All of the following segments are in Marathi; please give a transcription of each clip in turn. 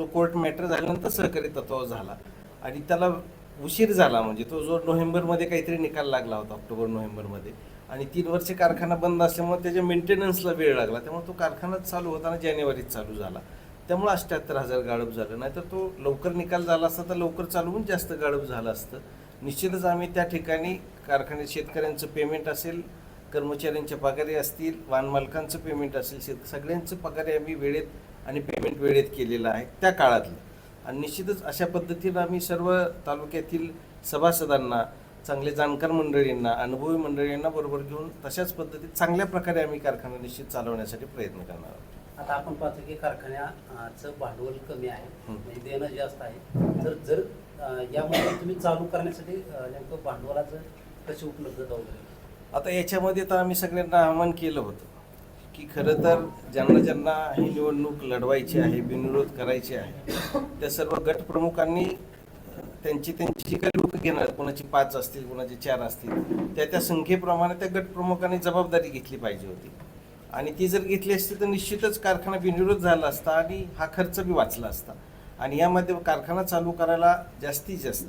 तो कोर्ट मॅटर झाल्यानंतर सहकारी तत्वावर झाला आणि त्याला उशीर झाला म्हणजे तो जो नोव्हेंबरमध्ये काहीतरी निकाल लागला होता ऑक्टोबर नोव्हेंबरमध्ये. आणि तीन वर्षे कारखाना बंद असल्यामुळे त्याच्या मेंटेनन्सला वेळ लागला. त्यामुळे तो कारखाना चालू होताना जानेवारीत चालू झाला. त्यामुळे अठ्ठ्याहत्तर हजार गाळप झालं. नाहीतर तो लवकर निकाल झाला असता तर लवकर चालवून जास्त गाळप झालं असतं. निश्चितच आम्ही त्या ठिकाणी कारखान्यात शेतकऱ्यांचं पेमेंट असेल कर्मचाऱ्यांच्या पगारी असतील वाहनमालकांचं पेमेंट असेल शेत सगळ्यांचं पगारी आम्ही वेळेत आणि पेमेंट वेळेत केलेलं आहे त्या काळातलं. आणि निश्चितच अशा पद्धतीनं आम्ही सर्व तालुक्यातील सभासदांना चांगले जाणकार मंडळींना अनुभवी मंडळींना बरोबर घेऊन तशाच पद्धतीत चांगल्या प्रकारे आम्ही कारखाना निश्चित चालवण्यासाठी प्रयत्न करणार आहोत. आता आपण पाहतो की कारखान्याचं भांडवल कमी आहे. म्हणजे देणं जास्त आहे. तर जर यामध्ये तुम्ही चालू करण्यासाठी नेमकं भांडवलाचं कशी उपलब्धता वगैरे? आता याच्यामध्ये तर आम्ही सगळ्यांना आवाहन केलं होतं. की खरं तर ज्यांना ज्यांना ही निवडणूक लढवायची आहे बिनविरोध करायची आहे त्या सर्व गटप्रमुखांनी त्यांची त्यांची जी काही लोक घेणार कोणाची पाच असतील कोणाचे चार असतील त्या त्या संख्येप्रमाणे त्या गटप्रमुखांनी जबाबदारी घेतली पाहिजे होती. आणि ती जर घेतली असती तर निश्चितच कारखाना बिनविरोध झाला असता आणि हा खर्च बी वाचला असता. आणि यामध्ये कारखाना चालू करायला जास्तीत जास्त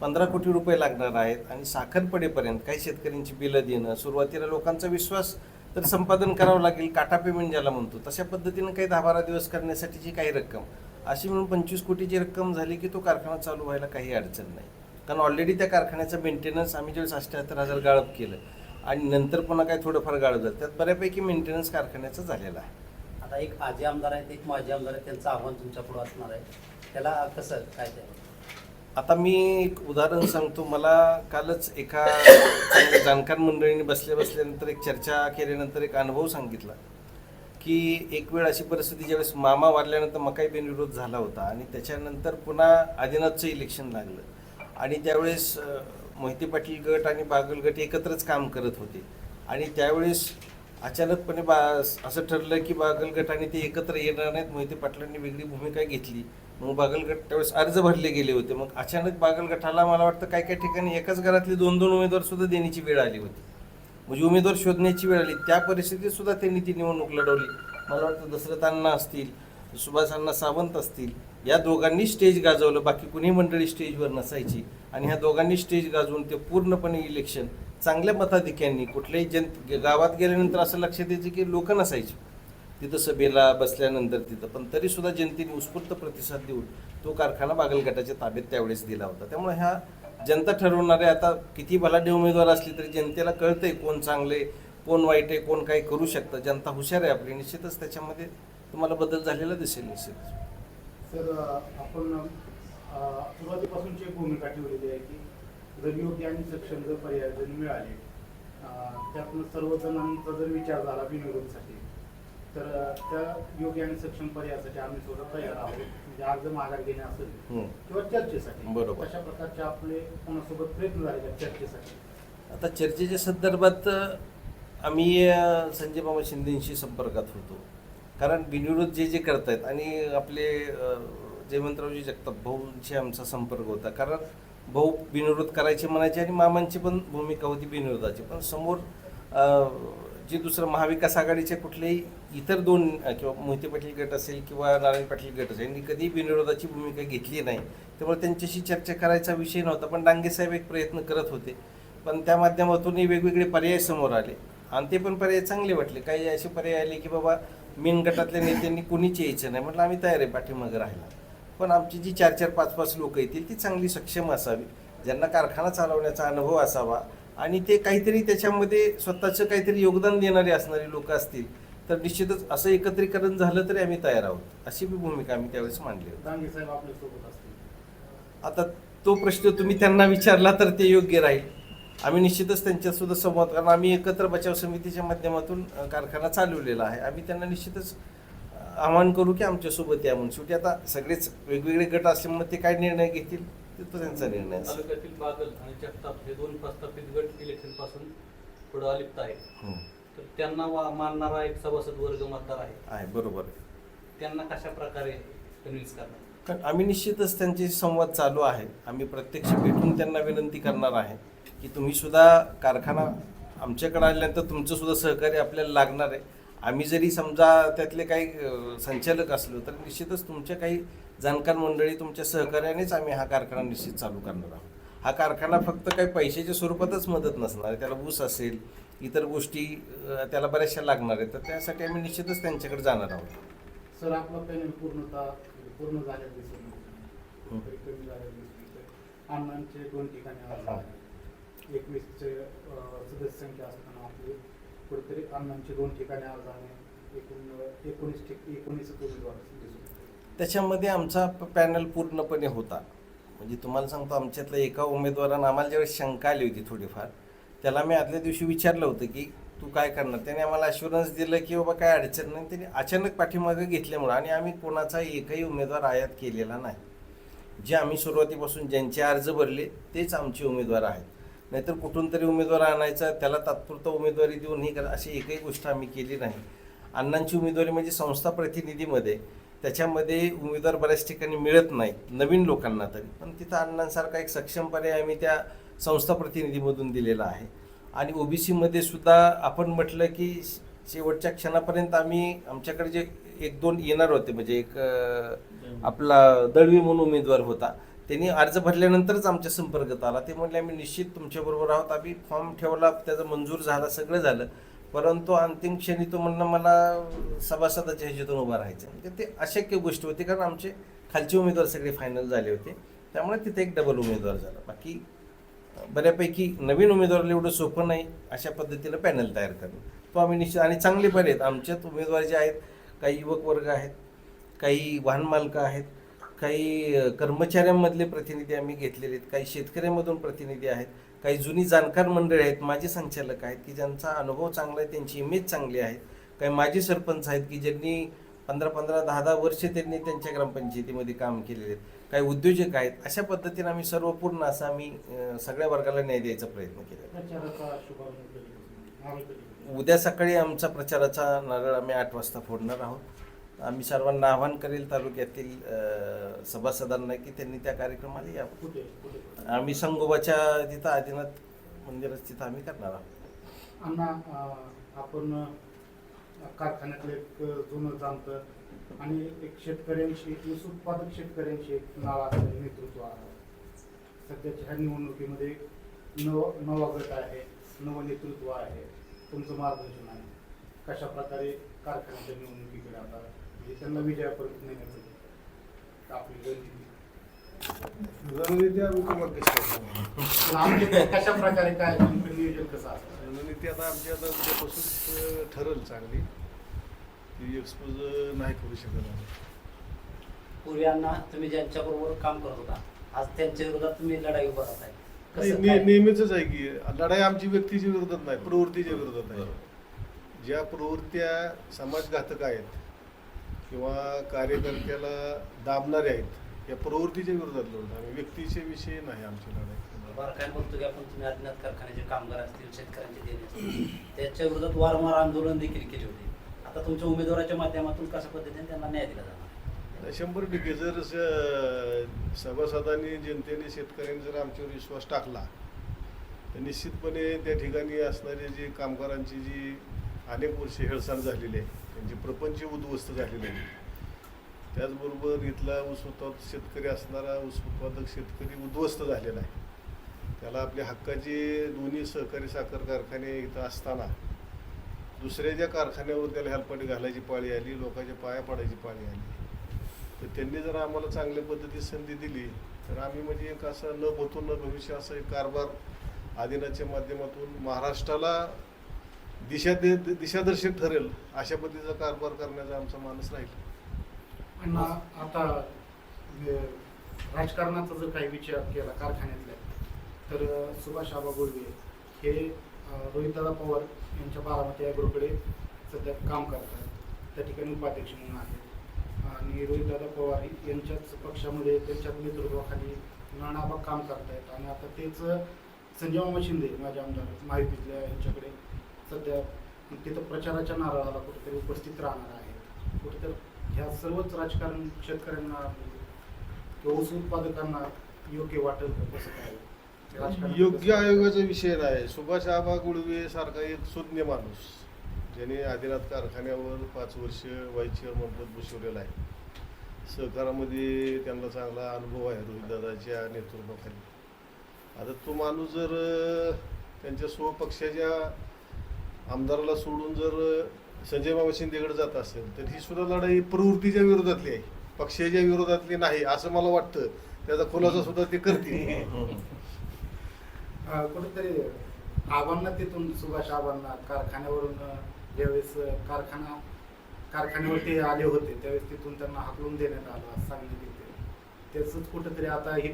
पंधरा कोटी रुपये लागणार आहेत आणि साखर पडेपर्यंत काही शेतकऱ्यांची बिलं देणं सुरुवातीला लोकांचा विश्वास तर संपादन करावं लागेल काटा पेमेंट ज्याला म्हणतो. तशा पद्धतीनं काही दहा बारा दिवस करण्यासाठीची काही रक्कम अशी म्हणून पंचवीस कोटीची रक्कम झाली की तो कारखाना चालू व्हायला काही अडचण नाही. कारण ऑलरेडी त्या कारखान्याचं मेंटेनन्स आम्ही ज्यावेळेस अठ्ठ्याहत्तर हजार गाळप केलं आणि नंतर पुन्हा काय थोडंफार गाळप झालं त्यात बऱ्यापैकी मेंटेनन्स कारखान्याचं झालेला आहे. आता एक आजी आमदार आहेत एक माजी आमदार आहेत त्यांचं आव्हान तुमच्यापुढे असणार आहे. त्याला कसं काय ते? आता मी एक उदाहरण सांगतो. मला कालच एका जाणकार मंडळीने बसल्या बसल्यानंतर एक चर्चा केल्यानंतर एक अनुभव सांगितला की एक वेळ अशी परिस्थिती ज्यावेळेस मामा वारल्यानंतर मकाई बिनविरोध झाला होता आणि त्याच्यानंतर पुन्हा आदिनाथचं इलेक्शन लागलं. आणि त्यावेळेस मोहिते पाटील गट आणि बागल गट एकत्रच काम करत होते. आणि त्यावेळेस अचानकपणे बा असं ठरलं की बागलगटाने आणि ते एकत्र येणार नाहीत. मोहिते पाटलांनी वेगळी भूमिका घेतली. मग बागलगट त्यावेळेस अर्ज भरले गेले होते. मग अचानक बागलगटाला मला वाटतं काही काही ठिकाणी एकाच घरातले दोन दोन उमेदवार सुद्धा देण्याची वेळ आली होती. म्हणजे उमेदवार शोधण्याची वेळ आली. त्या परिस्थितीत सुद्धा त्यांनी ती निवडणूक लढवली. मला वाटतं दशरथ अण्णा असतील सुभाष अण्णा सावंत असतील या दोघांनी स्टेज गाजवलं. बाकी कुणी मंडळी स्टेजवर नसायची. आणि ह्या दोघांनी स्टेज गाजवून ते पूर्णपणे इलेक्शन चांगल्या मताधिक्यांनी कुठल्याही जन गावात गेल्यानंतर असं लक्षात यायचं की लोक नसायची. तिथं सभेला बसल्यानंतर तिथं. पण तरीसुद्धा जनतेने उत्स्फूर्त प्रतिसाद देऊन तो कारखाना बागलगटाच्या ताब्यात त्यावेळेस दिला होता. त्यामुळे ह्या जनता ठरवणारे आता किती भलाढ्य उमेदवार असली तरी जनतेला कळतंय कोण चांगले कोण वाईट आहे कोण काही करू शकतं. जनता हुशार आहे आपली. निश्चितच त्याच्यामध्ये तुम्हाला बदल झालेला दिसेल निश्चित सर आपण सुरुवातीपासूनची भूमिका ठेवलेली आहे की जर योग्य आणि सक्षम जर पर्याय जर मिळाले त्यातनं सर्व जणांचा जर विचार झाला बिनविरोधसाठी तर त्या योग्य आणि सक्षम पर्यायासाठी आम्ही सुद्धा तयार आहोत म्हणजे अर्ज माघार घेणे असेल हम्म. किंवा चर्चेसाठी बरोबर. अशा प्रकारचे आपले कोणासोबत प्रयत्न झाले चर्चेसाठी आता चर्चेच्या संदर्भात आम्ही संजय मामा शिंदेशी संपर्कात होतो कारण बिनविरोध जे जे करतायत आणि आपले जयवंतरावजी जगताप भाऊंशी आमचा संपर्क होता कारण भाऊ बिनविरोध करायचे म्हणायचे आणि मामांची पण भूमिका होती बिनविरोधाची. पण समोर जे दुसरं महाविकास आघाडीचे कुठलेही इतर दोन किंवा मोहिते पाटील गट असेल किंवा नारायण पाटील गट असेल यांनी कधी बिनविरोधाची भूमिका घेतली नाही. त्यामुळे त्यांच्याशी चर्चा करायचा विषय नव्हता पण डांगे साहेब एक प्रयत्न करत होते. पण त्या माध्यमातूनही वेगवेगळे पर्याय समोर आले. आणि ते पण पर्याय चांगले वाटले. काही असे पर्याय आले की बाबा मेन गटातल्या नेत्यांनी कुणीच यायचं नाही. म्हटलं आम्ही तयार आहे पाठीमागं राहायला. पण आमची जी चार चार पाच पाच लोक येतील ती चांगली सक्षम असावी. ज्यांना कारखाना चालवण्याचा अनुभव असावा आणि ते काहीतरी त्याच्यामध्ये स्वतःचं काहीतरी योगदान देणारे असणारे लोक असतील तर निश्चितच असं एकत्रीकरण झालं तरी आम्ही तयार आहोत. अशी बी भूमिका आम्ही त्यावेळेस मांडली होती. दांगे साहेब आपल्यासोबत असतील. आता तो प्रश्न तुम्ही त्यांना विचारला तर ते योग्य राहील. आम्ही निश्चितच त्यांच्यासुद्धा संवाद कारण आम्ही एकत्र बचाव समितीच्या माध्यमातून कारखाना चालवलेला आहे. आम्ही त्यांना निश्चितच आवाहन करू की आमच्यासोबत या म्हणून. शेवटी आता सगळेच वेगवेगळे गट असल्यामुळे ते काय निर्णय घेतील ते तो त्यांचा निर्णय असेल. तालुक्यातील बागल आणि जगताप हे दोन प्रस्थापित गट इलेक्शनपासून पुढे अलिप्त आहेत. हं. तर त्यांना वा- मानणारा एक सभासद वर्ग मतदार आहे. आहे बरोबर आहे. त्यांना कशा प्रकारे कन्व्हिन्स करणार? कारण आम्ही निश्चितच त्यांचे संवाद चालू आहे आम्ही प्रत्यक्ष भेटून त्यांना विनंती करणार आहे की तुम्ही सुद्धा कारखाना आमच्याकडे आल्यानंतर तुमचं सुद्धा सहकार्य आपल्याला लागणार आहे. आम्ही जरी समजा त्यातले काही संचालक असलो तर निश्चितच तुमच्या काही जाणकार मंडळी तुमच्या सहकार्यानेच आम्ही हा कारखाना निश्चित चालू करणार आहोत. हा कारखाना फक्त काही पैशाच्या स्वरूपातच मदत नसणार आहे. त्याला ऊस असेल इतर गोष्टी त्याला बऱ्याचशा लागणार आहेत. तर त्यासाठी आम्ही निश्चितच त्यांच्याकडे जाणार आहोत. सर आपलं पॅनल पूर्णता पूर्ण झाले अण्णांचे दोन ठिकाणी एकवीसचे अं, असताना आपली कुठेतरी अण्णांची दोन ठिकाणी अर्ज आणि एकूण एकोणीस ठिक एकोणीस उमेदवार दिसून त्याच्यामध्ये आमचा प- पॅनल पूर्णपणे होता. म्हणजे तुम्हाला सांगतो आमच्यातल्या एका उमेदवारानं आम्हाला ज्यावेळेस शंका आली होती थोडीफार त्याला मी आदल्या दिवशी विचारलं होतं की तू काय करणार? त्याने आम्हाला अश्युरन्स दिलं की बाबा काय अडचण नाही. त्याने अचानक पाठीमागे घेतल्यामुळं आणि आम्ही कोणाचा एकही उमेदवार आयात केलेला नाही. जे आम्ही सुरुवातीपासून ज्यांचे अर्ज भरले तेच आमचे उमेदवार आहेत. नाहीतर कुठून तरी उमेदवार आणायचा त्याला तात्पुरता उमेदवारी देऊन ही करा अशी एकही गोष्ट आम्ही केली नाही. अण्णांची उमेदवारी म्हणजे संस्था प्रतिनिधीमध्ये त्याच्यामध्ये उमेदवार बऱ्याच ठिकाणी मिळत नाही नवीन लोकांना तरी. पण तिथं अण्णांसारखा एक सक्षम पर्याय आम्ही त्या संस्था प्रतिनिधीमधून दिलेला आहे. आणि ओबीसीमध्ये सुद्धा आपण म्हटलं की शेवटच्या क्षणापर्यंत आम्ही आमच्याकडे जे एक दोन येणार होते म्हणजे एक आपला दळवी म्हणून उमेदवार होता त्यांनी अर्ज भरल्यानंतरच आमच्या संपर्कात आला. ते म्हणले आम्ही निश्चित तुमच्याबरोबर आहोत. आम्ही फॉर्म ठेवला त्याचं मंजूर झाला सगळं झालं. परंतु अंतिम क्षणी तो म्हणणं मला सभासदाच्या ह्याच्यातून उभा राहायचं म्हणजे ते अशक्य गोष्टी होती कारण आमचे खालचे उमेदवार सगळे फायनल झाले होते. त्यामुळे तिथे एक डबल उमेदवार झाला. बाकी बऱ्यापैकी नवीन उमेदवाराला एवढं सोपं नाही अशा पद्धतीनं पॅनल तयार करणं. तो आम्ही निश्चित आणि चांगले पण आहेत. आमच्यात उमेदवार जे आहेत काही युवक वर्ग आहेत काही वाहन मालकं आहेत काही कर्मचाऱ्यांमधले प्रतिनिधी आम्ही घेतलेले आहेत. काही शेतकऱ्यांमधून प्रतिनिधी आहेत. काही जुनी जाणकार मंडळी आहेत माजी संचालक आहेत की ज्यांचा अनुभव चांगला आहे त्यांची इमेज चांगली आहे. काही माजी सरपंच आहेत की ज्यांनी पंधरा पंधरा दहा दहा वर्ष त्यांनी त्यांच्या ग्रामपंचायतीमध्ये काम केलेले आहेत. काही उद्योजक आहेत अशा पद्धतीने आम्ही सर्व पूर्ण असं आम्ही सगळ्या वर्गाला न्याय द्यायचा प्रयत्न केला? उद्या सकाळी आमचा प्रचाराचा नारळ आम्ही आठ वाजता फोडणार आहोत. आम्ही सर्वांना आवाहन करेल तालुक्यातील सभासदांना की त्यांनी त्या कार्यक्रमाला यावं आम्ही संगोबाच्या तिथं आदिनाथ मंदिरात तिथं आम्ही करणार आहोत. अण्णा आपण कारखान्यातलं एक जुनं जाणतं आणि एक शेतकऱ्यांशी ऊस उत्पादक शेतकऱ्यांशी एक नाव असलेलं नेतृत्व आहे. सध्याच्या ह्या निवडणुकीमध्ये नव नवा गट आहे नवं नेतृत्व आहे. तुमचं मार्गदर्शन आहे. कशा प्रकारे कारखान्याच्या निवडणुकीकडे आता त्यांना विजयापर्यंत नेण्याचं आपली रणनीती रणनीती? आमचे कशा प्रकारे काय नियोजन कसं असतं? रणनीती आता आमची आता उद्यापासून ठरल चांगली. ती एक्सपोज नाही करू शकत आम्ही. पूर्वीयांना तुम्ही ज्यांच्याबरोबर काम करत होता आज त्यांच्या विरोधात तुम्ही लढाई उभा राहताय. नाही, कसं ने- काय? नेहमीच आहे की लढाई आमची व्यक्तीच्या विरोधात नाही प्रवृत्तीच्या विरोधात आहे ज्या प्रवृत्त्या समाजघातक आहेत किंवा कार्यकर्त्याला दाबणारे आहेत या प्रवृत्तीच्या विरोधात लढतो आम्ही व्यक्तीच्या विषयी नाही आमची लढाई बरं काय म्हणतो की आपण तुम्ही आदिनाथ कारखान्याचे कामगार असतील शेतकऱ्यांचे देणे असतील. त्याच्या विरोधात वारंवार आंदोलन देखील केले होते. आता तुमच्या उमेदवाराच्या माध्यमातून कशा पद्धतीने त्यांना न्याय दिला जाणार शंभर टक्के जर सभासदांनी जनतेने शेतकऱ्यांनी जर आमच्यावर विश्वास टाकला तर निश्चितपणे त्या ठिकाणी असणारी जी कामगारांची जी अनेक वर्षे हेळसांड झालेली आहे त्यांची प्रपंच उद्ध्वस्त झालेले आहे. त्याचबरोबर इथला ऊस उत्पादक शेतकरी असणारा ऊस उत्पादक शेतकरी उद्ध्वस्त झालेला आहे. त्याला आपल्या हक्काचे दोन्ही सहकारी साखर कारखाने इथं असताना दुसऱ्या ज्या कारखान्यावर त्याला हेलपाटी घालायची पाळी आली लोकांच्या पाया पडायची पाळी आली. तर त्यांनी जर आम्हाला चांगल्या पद्धतीत संधी दिली तर आम्ही म्हणजे एक असं न भूतो न भविष्य असं एक कारभार आदिनाच्या माध्यमातून महाराष्ट्राला दिशा दे दिशादर्शक ठरेल अशा पद्धतीचा कारभार करण्याचा आमचा मानस राहील. पण आता राजकारणाचा जर काही विचार केला कारखान्यातल्या तर सुभाष आबा गोडवे हे अं, रोहितदादा पवार यांच्या बारामती ॲग्रोकडे सध्या काम करतात. त्या ठिकाणी उपाध्यक्ष म्हणून आहेत. आणि रोहितदादा पवार यांच्याच पक्षामध्ये त्यांच्याच नेतृत्वाखाली नानाबा काम करतायत. आणि आता तेच संजय मामा शिंदे माझ्या आमदार माहितीतल्या यांच्याकडे सध्या तिथं प्रचाराच्या नारळाला कुठेतरी उपस्थित राहणार आहेत कुठेतरी ह्या सर्वच राजकारण शेतकऱ्यांना किंवा ऊस उत्पादकांना योग्य वाटेल का कसं काय? योग्य आयोगाचा विषय नाही. सुभाष आबा गुळवे सारखा एक सुज्ञ माणूस ज्याने आदिनाथ कारखान्यावर पाच वर्ष व्हाईस चेअरमन पद भूषवलेलं आहे. सहकारामध्ये त्यांना चांगला अनुभव आहे रोहितदादाच्या नेतृत्वाखाली. आता तो माणूस जर त्यांच्या स्वपक्षाच्या आमदाराला सोडून जर संजय बाबा शिंदेकडे जात असेल तर ही सुद्धा लढाई प्रवृत्तीच्या विरोधातली आहे. पक्षाच्या विरोधातली नाही असं मला वाटतं. त्याचा खुलासा सुद्धा ते करतील. कुठेतरी आव्हाना तिथून सुभाष आव्हाना कारखान्यावरून ज्यावेळेस कारखाना कारखान्यावर ते आले होते त्यावेळेस तिथून त्यांना हाकलून देण्यात आलं असं सांगण्यात येते. त्याच कुठेतरी आता हे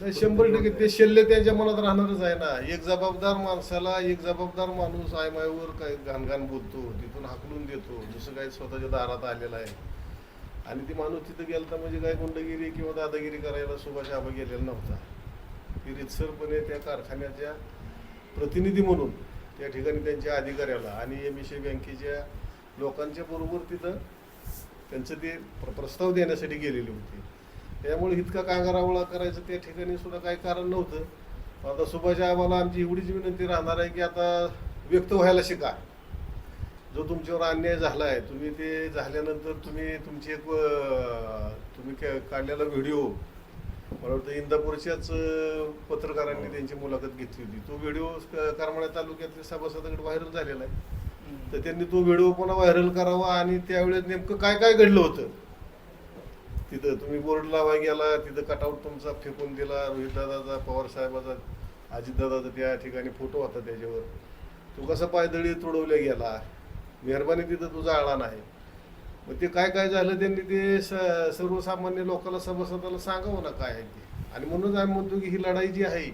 नाही शंभर टक्के ते शल्य त्यांच्या मनात राहणारच आहे ना. एक जबाबदार माणसाला एक जबाबदार माणूस आयमायवर काय घाणघाण बोलतो तिथून हाकलून देतो जसं काही स्वतःच्या दारात आलेला आहे. आणि ती माणूस तिथं गेलता म्हणजे काय गुंडगिरी किंवा दादागिरी करायला सुभाष आबा गेलेला नव्हता. ती रितसरपणे त्या कारखान्याच्या प्रतिनिधी म्हणून त्या ठिकाणी त्यांच्या अधिकाऱ्याला आणि एम बँकेच्या लोकांच्या बरोबर तिथं त्यांचं ते प्र- प्रस्ताव देण्यासाठी गेलेली होती. त्यामुळे इतका कांगारावळा करायचं त्या ठिकाणी सुद्धा काही कारण नव्हतं. आता सुभाष आम्हाला आमची एवढीच विनंती राहणार आहे की आता व्यक्त व्हायला शिका. जो तुमच्यावर अन्याय झाला आहे तुम्ही ते झाल्यानंतर तुम्ही तुमची एक तुम्ही काढलेला व्हिडिओ मला वाटतं इंदापूरच्याच पत्रकारांनी त्यांची मुलाखत घेतली होती. तो व्हिडिओ करमाळ्या तालुक्यातल्या सभासदाकडे व्हायरल झालेला आहे. तर त्यांनी तो व्हिडिओ पुन्हा व्हायरल करावा आणि त्यावेळेस नेमकं काय काय घडलं होतं? तिथं तुम्ही बोर्ड लावाय गेला तिथं कटआउट तुमचा फेकून दिला रोहितदादाचा पवार साहेबाचा अजितदादाचा त्या ठिकाणी फोटो होता त्याच्यावर. तो कसा पायदळी तुडवल्या गेला. मेहरबानी तिथं तुझा आळा नाही. मग ते काय काय झालं त्यांनी ते स- सर्वसामान्य लोकांना सभासदाला सांगावं ना काय आहे ते. आणि म्हणूनच आम्ही म्हणतो की ही लढाई जी आहे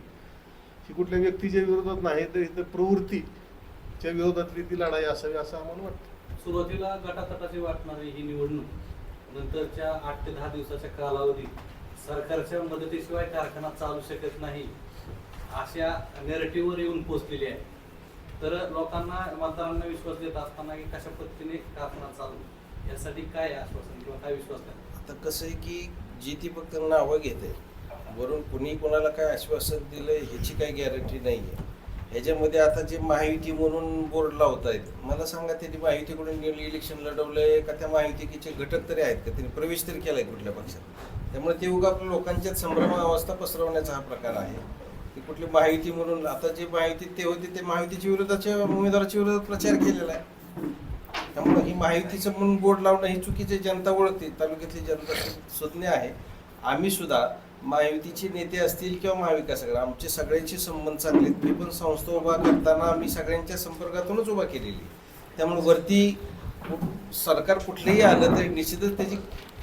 ही कुठल्या व्यक्तीच्या विरोधात नाही तर इथं प्रवृत्तीच्या विरोधातली ती लढाई असावी असं आम्हाला वाटतं. सुरुवातीला गटातटाची वाटणारी ही निवडणूक नंतरच्या आठ ते दहा दिवसाच्या कालावधीत सरकारच्या मदतीशिवाय कारखाना चालू शकत नाही अशा नेरेटिव्हवर येऊन पोचलेली आहे. तर लोकांना मतदारांना विश्वास देत असताना की कशा पद्धतीने कारखाना चालू यासाठी काय आश्वासन किंवा काय विश्वास द्या आता कसं आहे की जी ती फक्त नावं घेते वरून कुणी कोणाला काय आश्वासन दिलं ह्याची काही गॅरंटी नाही आहे ह्याच्यामध्ये आता जे महायुती म्हणून बोर्ड लावत आहेत मला सांगा त्यांनी महायुतीकडून इलेक्शन लढवलंय का त्या महायुतीचे घटक तरी आहेत का? त्यांनी प्रवेश तरी केलाय कुठल्या पक्षात? त्यामुळे ते उगा आपल्या लोकांच्यात संभ्रम अवस्था पसरवण्याचा हा प्रकार आहे. की कुठली महायुती म्हणून आता जे माहिती ते होते ते महायुतीच्या विरोधाच्या उमेदवाराच्या विरोधात प्रचार केलेला आहे. त्यामुळे ही माहितीचं म्हणून बोर्ड लावणं ही चुकीची जनता ओळखते तालुक्यातली जनता सुज्ञ आहे. आम्ही सुद्धा महायुतीचे नेते असतील किंवा महाविकास आघाडी आमचे सगळ्यांचे संबंध चांगले आहेत. मी पण संस्था उभा करताना आम्ही सगळ्यांच्या संपर्कातूनच उभा केलेली त्यामुळे वरती सरकार कुठलंही आलं तरी निश्चितच त्याची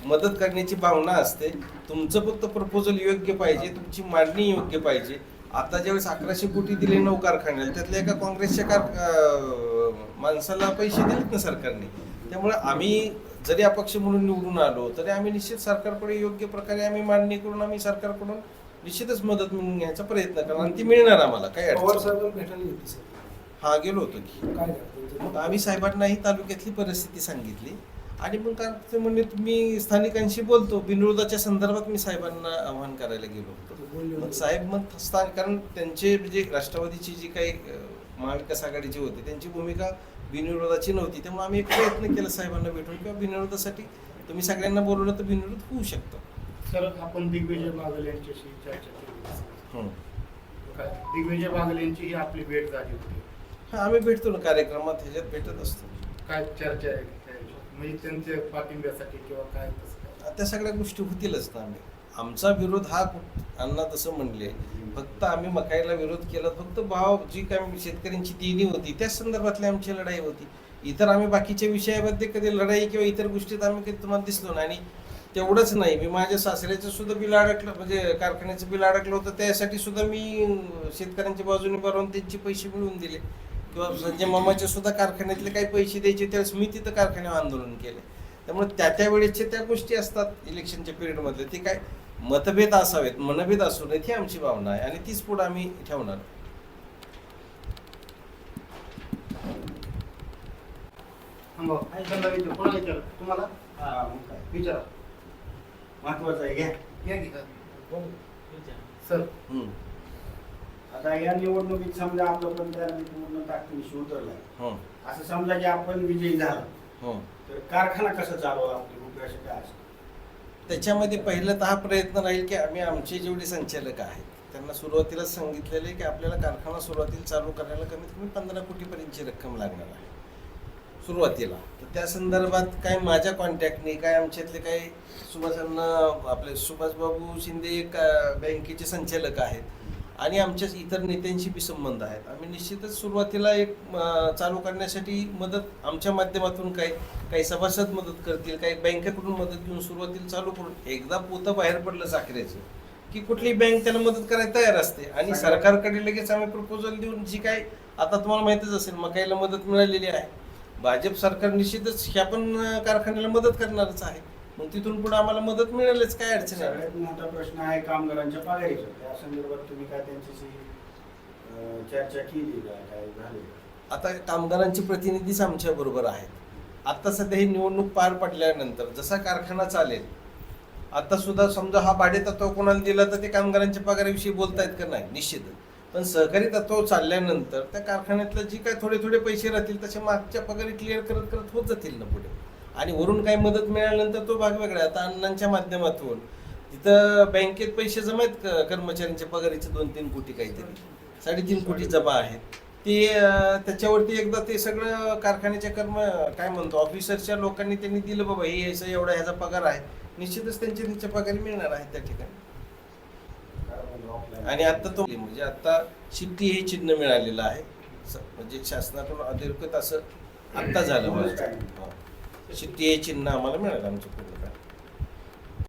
मदत करण्याची भावना असते. तुमचं फक्त प्रपोजल योग्य पाहिजे तुमची मांडणी योग्य पाहिजे. आता ज्यावेळेस अकराशे कोटी दिले नऊ कारखान्याला त्यातल्या एका काँग्रेसच्या कार माणसाला पैसे दिलेत ना सरकारने. त्यामुळे आम्ही जरी अपक्ष म्हणून निवडून आलो तरी आम्ही निश्चित सरकारकडे योग्य प्रकारे आम्ही मांडणी करून आम्ही सरकारकडून निश्चितच मदत मिळवून घ्यायचा प्रयत्न करणार. आणि ती मिळणार आम्हाला. काय हा गेलो होतो की. आम्ही साहेबांनाही तालुक्यातली परिस्थिती सांगितली. आणि मग काय ते म्हणले तुम्ही स्थानिकांशी बोलतो. बिनविरोधाच्या संदर्भात मी साहेबांना आव्हान करायला गेलो होतो. मग. साहेब मग स्थान कारण त्यांचे म्हणजे राष्ट्रवादीची जी काही महाविकास आघाडीची होती त्यांची भूमिका बिनविरोधाची नव्हती. त्यामुळे आम्ही एक प्रयत्न केला साहेबांना भेटून किंवा बिनविरोधासाठी तुम्ही सगळ्यांना बोलवलं तर बिनविरोध होऊ शकतो. सर आपण दिग्विजय बागल यांच्याशी चर्चा केली. हं. काय? दिग्विजय बागल यांची ही आपली भेट झाली होती. हा आम्ही भेटतो ना कार्यक्रमात ह्याच्यात भेटत असतो. काय चर्चा आहे? म्हणजे त्यांच्या पाठिंब्यासाठी किंवा काय त्या सगळ्या गोष्टी होतीलच ना आम्ही. आमचा विरोध हा अण्णा तसं म्हणले. फक्त आम्ही मकाईला विरोध केला. फक्त भाव जी काय शेतकऱ्यांची देणी होती त्याच संदर्भातली आमची लढाई होती. इतर आम्ही बाकीच्या विषयामध्ये कधी लढाई किंवा इतर गोष्टीत आम्ही कधी तुम्हाला दिसलो नाही. आणि तेवढंच नाही. मी माझ्या सासऱ्याचं सुद्धा बिल अडकलं म्हणजे कारखान्याचं बिल अडकलं होतं. त्यासाठी सुद्धा मी शेतकऱ्यांच्या बाजूने बरोबर त्यांचे पैसे मिळवून दिले. किंवा संजय मामाचे सुद्धा कारखान्यातले काही पैसे द्यायचे त्यावेळेस मी तिथं कारखान्यावर आंदोलन केले. त्यामुळे त्या त्या वेळेसचे त्या गोष्टी असतात इलेक्शनच्या पिरियडमधले. ते काय मतभेद असावेत मनभेद असू नयेत ही आमची भावना आहे आणि तीच पुढे आम्ही ठेवणार. तुम्हाला? हा, मग काय. विचारा. महत्वाचं आहे घ्या. सर. आता या निवडणुकीत समजा आपलं पण त्या पूर्ण ताकदीशी उतरलाय. हं. असं समजा की आपण विजयी झालो. हं. तर कारखाना कसा चालवा आपली रुपये काय असतं? त्याच्यामध्ये पहिलं तर हा प्रयत्न राहील की आम्ही आमचे जेवढे संचालक आहेत त्यांना सुरुवातीलाच सांगितलेले की आपल्याला कारखाना सुरुवातीला चालू करायला कमीत कमी पंधरा कोटीपर्यंतची रक्कम लागणार आहे. सुरुवातीला. तर त्या संदर्भात काय माझ्या कॉन्टॅक्टने काय आमच्यातले काही सुभाषांना आपले सुभाषबाबू शिंदे एक बँकेचे संचालक आहेत आणि आमच्या इतर नेत्यांशी बी संबंध आहेत. आम्ही निश्चितच सुरुवातीला एक चालू करण्यासाठी मदत आमच्या माध्यमातून काही काही सभासद मदत करतील काही बँकेकडून मदत घेऊन सुरुवातीला चालू करून एकदा पोतं बाहेर पडलं साखरेचं की कुठली बँक त्याला मदत करायला तयार असते. आणि सरकारकडे लगेच आम्ही प्रपोजल देऊन जी काय आता तुम्हाला माहितच असेल मकाईला मदत मिळालेली आहे. भाजप सरकार निश्चितच ह्या पण कारखान्याला मदत करणारच आहे. मग तिथून पुढे आम्हाला मदत मिळालीच काय अडचण आहे सगळ्यात मोठा प्रश्न आहे कामगारांच्या पगारीचा त्या संदर्भात तुम्ही काय त्यांच्याशी अं, चर्चा केली का? काय झाली? का? आता कामगारांचे प्रतिनिधीच आमच्या बरोबर आहेत. आता सध्या ही निवडणूक पार पडल्यानंतर जसा कारखाना चालेल आता सुद्धा समजा हा भाडे तत्व कोणाला दिला तर ते कामगारांच्या पगाराविषयी बोलतायत का नाही? निश्चितच पण सहकारी तत्व चालल्यानंतर त्या कारखान्यातलं जी काय थोडे थोडे पैसे राहतील तसे मागच्या पगारी क्लिअर करत करत होत जातील ना पुढे. आणि वरून काही मदत मिळाल्यानंतर तो भाग वेगळा. आता अण्णांच्या माध्यमातून तिथं बँकेत पैसे जमा आहेत कर्मचाऱ्यांच्या पगारीचे दोन तीन कोटी काहीतरी. साडेतीन कोटी जमा आहेत. ते त्याच्यावरती एकदा ते सगळं कारखान्याच्या कर्म काय म्हणतो ऑफिसरच्या लोकांनी त्यांनी दिलं बाबा हे याचा एवढा ह्याचा पगार आहे. निश्चितच त्यांच्या त्यांच्या पगारी मिळणार आहेत त्या ठिकाणी? आणि आता तो म्हणजे आता शिट्टी हे चिन्ह मिळालेलं आहे. म्हणजे शासनाकडून अधिकृत असं आत्ता झालं. बरंच मला काय नाही. शिट्टी